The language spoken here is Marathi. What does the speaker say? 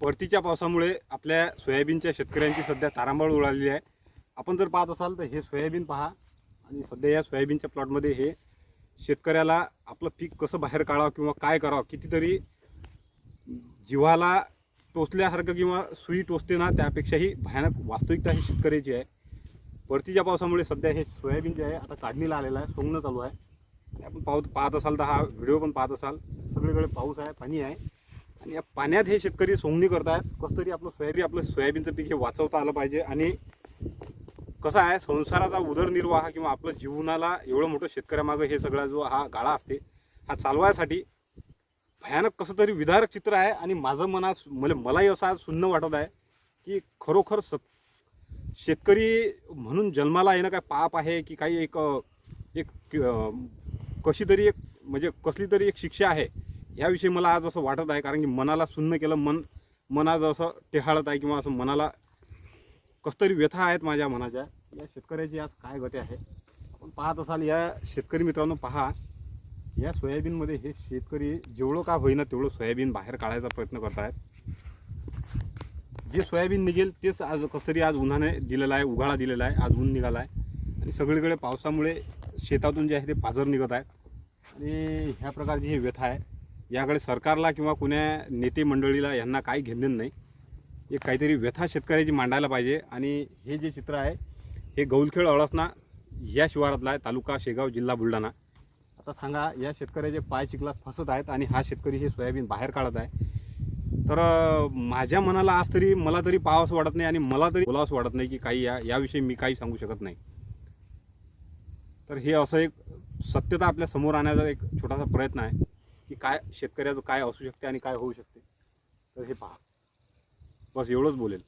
परतीच्या पावसामुळे आपल्या सोयाबीनच्या शेतकऱ्यांची सध्या तारांबळ उडालेली आहे. आपण जर पाहत असाल तर हे सोयाबीन पहा. आणि सध्या या सोयाबीनच्या प्लॉटमध्ये हे शेतकऱ्याला आपलं पीक कसं बाहेर काढावं किंवा काय करावं कितीतरी जीवाला टोचल्यासारखं किंवा सुई टोचते ना त्यापेक्षाही भयानक वास्तविकता ही शेतकऱ्याची आहे. परतीच्या पावसामुळे सध्या हे सोयाबीन जे आहे आता काढणीला आलेलं आहे सोंगणं चालू आहे. आणि आपण पाहत पाहत असाल तर हा व्हिडिओ पण पाहत असाल. सगळीकडे पाऊस आहे पाणी आहे. आणि या पाण्यात हे शेतकरी सोंगणी करतायत. कसं तरी आपलं सोयाबीन आपलं सोयाबीनचं पीक हे वाचवता आलं पाहिजे. आणि कसं आहे संसाराचा उदरनिर्वाह किंवा आपलं जीवनाला एवढं मोठं शेतकऱ्यामागं हे सगळा जो हा गाळा असते हा चालवायसाठी भयानक कसं तरी विदारक चित्र आहे. आणि माझं मनात मला मलाही असं सुन्न वाटत आहे की खरोखर स शेतकरी म्हणून जन्माला येणं काय पाप आहे की काही एक एक कशी तरी एक म्हणजे कसली तरी एक शिक्षा आहे. याविषयी मला आज असं वाटत आहे कारण की मनाला सुन्न केलं मन मन आज असं टेहाळत आहे किंवा असं मनाला कसतरी व्यथा आहेत माझ्या मनाच्या या शेतकऱ्याची आज काय गती आहे? आपण पाहत असाल या शेतकरी मित्रांनो पहा या सोयाबीनमध्ये हे शेतकरी जेवढं का होईना तेवढं सोयाबीन बाहेर काढायचा प्रयत्न करत आहेत जे सोयाबीन निघेल तेच आज कसतरी आज उन्हाने दिलेलं आहे उघाडा दिलेला आहे आज ऊन निघाला आहे. आणि सगळीकडे पावसामुळे शेतातून जे आहे ते पाझर निघत आहेत. आणि ह्या प्रकारची ही व्यथा आहे. याकडे सरकारला किंवा कुण्या नेते मंडळीला यांना काही घेणं नाही. एक काहीतरी व्यथा शेतकऱ्याची मांडायला पाहिजे आणि हे जे चित्र आहे हे गौलखेड अळसना या शिवारातला आहे तालुका शेगाव जिल्हा बुलढाणा. आता सांगा या शेतकऱ्याचे पाय चिखलात फसत आहेत आणि हा शेतकरी हे सोयाबीन बाहेर काढत आहे. तर माझ्या मनाला आज तरी मला तरी पाहावंसं वाटत नाही आणि मला तरी बोलावंसं वाटत नाही की काही या याविषयी मी काही सांगू शकत नाही. तर हे असं एक सत्यता आपल्यासमोर आणण्याचा एक छोटासा प्रयत्न आहे. काय शेतकऱ्याचं काय असू शकते आणि काय होऊ शकते? तर हे पहा. बस एवढंच बोलेल.